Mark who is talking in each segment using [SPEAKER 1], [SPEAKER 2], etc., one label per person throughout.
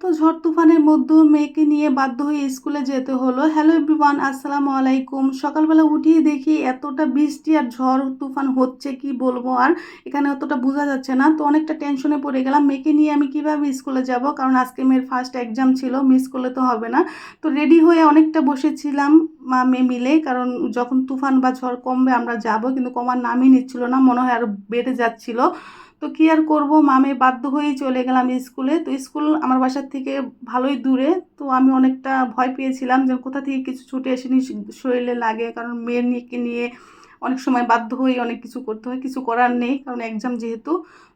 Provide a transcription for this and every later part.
[SPEAKER 1] তো ঝড় তুফানের মধ্যেও মেয়েকে নিয়ে বাধ্য হয়ে স্কুলে যেতে হলো। হ্যালো এভরিওয়ান আসসালামু আলাইকুম। সকালবেলা উঠিয়ে দেখি এতটা বৃষ্টি আর ঝড় তুফান হচ্ছে, কি বলব? আর এখানে অতটা বোঝা যাচ্ছে না। তো অনেকটা টেনশনে পড়ে গেলাম। মেয়েকে নিয়ে আমি কীভাবে স্কুলে যাব? কারণ আজকে মেয়ের ফার্স্ট এক্সাম ছিল মিস করলে তো হবে না। তো রেডি হয়ে অনেকটা বসেছিলাম মা, মেয়ে মিলে। কারণ যখন তুফান বা ঝড় কমবে আমরা যাব, কিন্তু কমার নামই নিচ্ছিল না। মনে হয় আরও বেড়ে যাচ্ছিল। তো কী আর করব? মামে বাধ্য হয়েই চলে গেলাম স্কুলে। তো স্কুল আমার বাসার থেকে ভালোই দূরে। তো আমি অনেকটা ভয় পেয়েছিলাম যে কোথা থেকে কিছু ছুটে এসে শরীরে লাগে। কারণ নিয়ে নিয়ে অনেক সময় বাধ্য হয়ে অনেক কিছু করতে হয়। কিছু করার নেই, কারণ এক্সাম যেহেতু।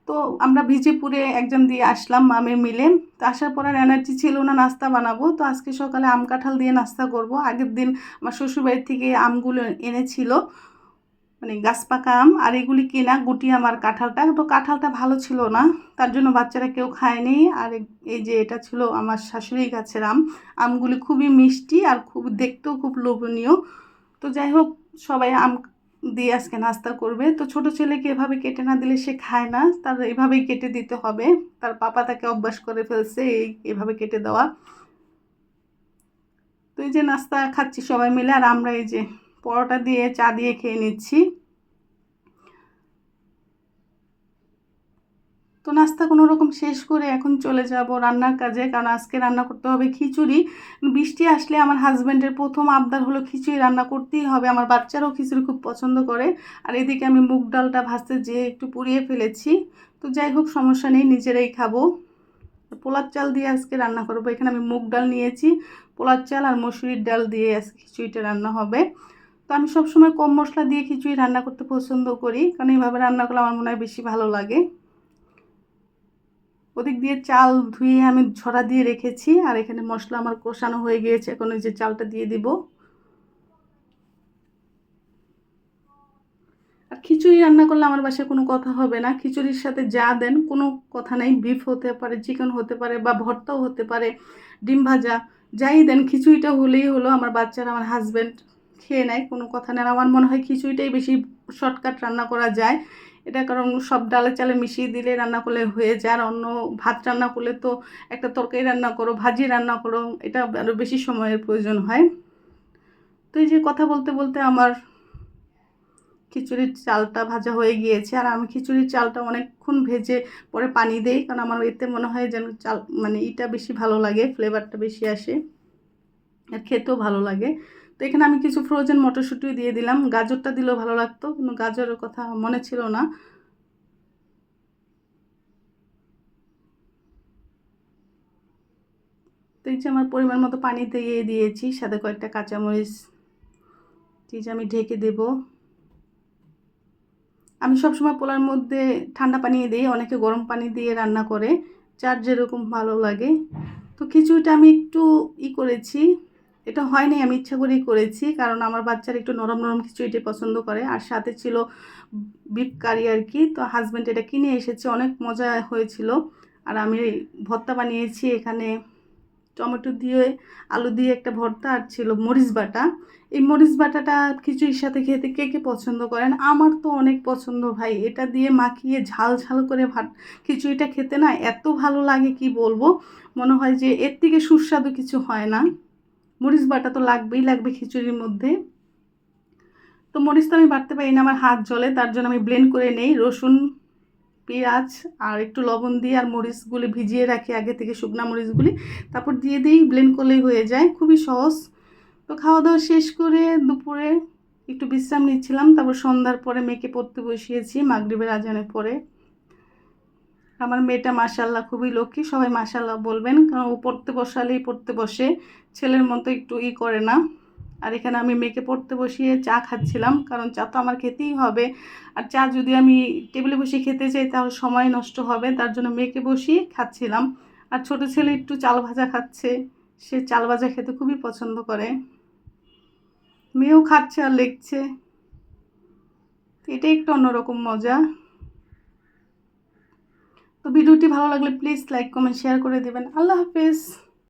[SPEAKER 1] তো আমরা ভিজেপুরে এক্সাম দিয়ে আসলাম মামে মিলে। তো আসার পর আর এনার্জি ছিল না নাস্তা বানাবো। তো আজকে সকালে আম কাঁঠাল দিয়ে নাস্তা করব। আগের দিন আমার শ্বশুরবাড়ির থেকে আমগুলো এনেছিল। মানে গাছ পাকা আম আর এগুলি কেনা গুটি আমার কাঁঠালটা। তো কাঁঠালটা ভালো ছিল না, তার জন্য বাচ্চারা কেউ খায়নি। আর এই যে এটা ছিল আমার শাশুড়ি গাছের আম, আমগুলি খুবই মিষ্টি আর খুব দেখতেও খুব লোভনীয়। তো যাই হোক, সবাই আম দিয়ে আজকে নাস্তা করবে। তো ছোট ছেলেকে এভাবে কেটে না দিলে সে খায় না, তার এভাবেই কেটে দিতে হবে। তার পাপা তাকে অভ্যাস করে ফেলছে এই এভাবে কেটে দেওয়া। তো এই যে নাস্তা খাচ্ছি সবাই মিলে, আর আমরা এই যে পরোটা দিয়ে, চা দিয়ে খেয়ে নিচ্ছি। তো নাস্তা কোনো রকম শেষ করে এখন চলে যাব রান্নার কাজে, কারণ আজকে রান্না করতে হবে খিচুড়ি। বৃষ্টি আসলে আমার হাজব্যান্ডের প্রথম আবদার হলো খিচুড়ি রান্না করতেই হবে। আমার বাচ্চারাও খিচুড়ি খুব পছন্দ করে। আর এদিকে আমি মুগ ডালটা ভাজতে যেয়ে একটু পুড়িয়ে ফেলেছি। তো যাই হোক, সমস্যা নেই, নিজেরাই খাব। পোলার চাল দিয়ে আজকে রান্না করব। এখানে আমি মুগ ডাল নিয়েছি। পোলার চাল আর মসুরির ডাল দিয়ে আজকে খিচুড়িটা রান্না হবে। তো আমি সবসময় কম মশলা দিয়ে খিচুড়ি রান্না করতে পছন্দ করি, কারণ এইভাবে রান্না করলে আমার মনে হয় বেশি ভালো লাগে। ওদিক দিয়ে চাল ধুয়ে আমি ঝরা দিয়ে রেখেছি, আর এখানে মশলা আমার কষানো হয়ে গিয়েছে, এখন ওই যে চালটা দিয়ে দিব। আর খিচুড়ি রান্না করলে আমার বাসায় কোনো কথা হবে না, খিচুড়ির সাথে যা দেন, কোনো কথা নেই, বিফ হতে পারে, চিকেন হতে পারে, বা ভর্তাও হতে পারে, ডিম ভাজা, যাই দেন, খিচুড়িটা হলেই হলো আমার বাচ্চারা, আমার হাজব্যান্ড। খেয়ে নেয়, কোনো কথা নেই। আমার মনে হয় খিচুড়িটাই বেশি শর্টকাট রান্না করা যায়। এটা কারণ সব ডালে চালে মিশিয়ে দিলে রান্না করলে হয়ে যায়। আর অন্য ভাত রান্না করলে তো একটা তরকারি রান্না করো, ভাজি রান্না করো, এটা আরও বেশি সময়ের প্রয়োজন হয়। তো এই যে কথা বলতে বলতে আমার খিচুড়ির চালটা ভাজা হয়ে গিয়েছে। আর আমি খিচুড়ির চালটা অনেকক্ষণ ভেজে পরে পানি দেই, কারণ আমার এতে মনে হয় যেন চাল মানে ইটা বেশি ভালো লাগে ফ্লেভারটা বেশি আসে। আর খেতেও ভালো লাগে। তো এখানে আমি কিছু ফ্রোজেন মটরশুঁটি দিয়ে দিলাম। গাজরটা দিলেও ভালো লাগতো, কিন্তু গাজরের কথা মনে ছিল না। তো এই যে আমার পরিমাণ মতো পানি দিয়ে দিয়েছি, সাথে কয়েকটা কাঁচামরিচ। যে আমি ঢেকে দেব। আমি সবসময় পোলার মধ্যে ঠান্ডা পানি দিই, অনেকে গরম পানি দিয়ে রান্না করে চার যেরকম ভালো লাগে। তো খিচুড়িটা আমি একটু ই করেছি। এটা হয়নি, আমি ইচ্ছা করেই করেছি। কারণ আমার বাচ্চার একটু নরম নরম খিচুড়িটি পছন্দ করে। আর সাথে ছিল বিফ কারি আর কি। তো হাজব্যান্ড এটা কিনে এসেছে, অনেক মজা হয়েছিল। আর আমি ভর্তা বানিয়েছি এখানে টমেটো দিয়ে, আলু দিয়ে একটা ভর্তা আর ছিল মরিচ বাটা। এই মরিচ বাটাটা খিচুড়ির সাথে খেতে কে কে পছন্দ করেন? আমার তো অনেক পছন্দ ভাই। এটা দিয়ে মাখিয়ে ঝাল ঝাল করে ভাত, খিচুড়িটা খেতে না এত ভালো লাগে, কি বলব? মনে হয় যে এর থেকে সুস্বাদু কিছু হয় না। মরিচ বাটা তো লাগবেই লাগবে খিচুড়ির মধ্যে। তো মরিচ তো আমি বাটতে পারি না, আমার হাত জলে তার জন্য আমি ব্লেন্ড করে নেই। রসুন, পেঁয়াজ আর একটু লবণ দিয়ে আর মরিচগুলি ভিজিয়ে রাখি আগে থেকে, শুকনা মরিচগুলি। তারপর দিয়ে দিই ব্লেন্ড করলেই হয়ে যায়, খুবই সহজ। তো খাওয়া দাওয়া শেষ করে দুপুরে একটু বিশ্রাম নিচ্ছিলাম, তারপর সন্ধ্যার পরে মেয়েকে পড়তে বসিয়েছি, মাগরীবের আজানের পরে। আমার মেয়েটা মাসাল্লাহ খুবই লক্ষ্মী, সবাই মাসাল্লাহ বলবেন। কারণ ও পড়তে বসালেই পড়তে বসে, ছেলের মতো একটু ই করে না। আর এখানে আমি মেয়েকে পড়তে বসিয়ে চা খাচ্ছিলাম, কারণ চা তো আমার খেতেই হবে। আর চা যদি আমি টেবিলে বসে খেতে চাই, তাহলে সময় নষ্ট হবে, তার জন্য মেয়েকে বসিয়ে খাচ্ছিলাম। আর ছোট ছেলে একটু চাল ভাজা খাচ্ছে, সে চাল ভাজা খেতে খুবই পছন্দ করে। মেয়েও খাচ্ছে আর লিখছে এটাই একটু অন্যরকম মজা। তো ভিডিওটি ভালো লাগলে প্লিজ লাইক কমেন্ট শেয়ার করে দেবেন। আল্লাহ হাফেজ।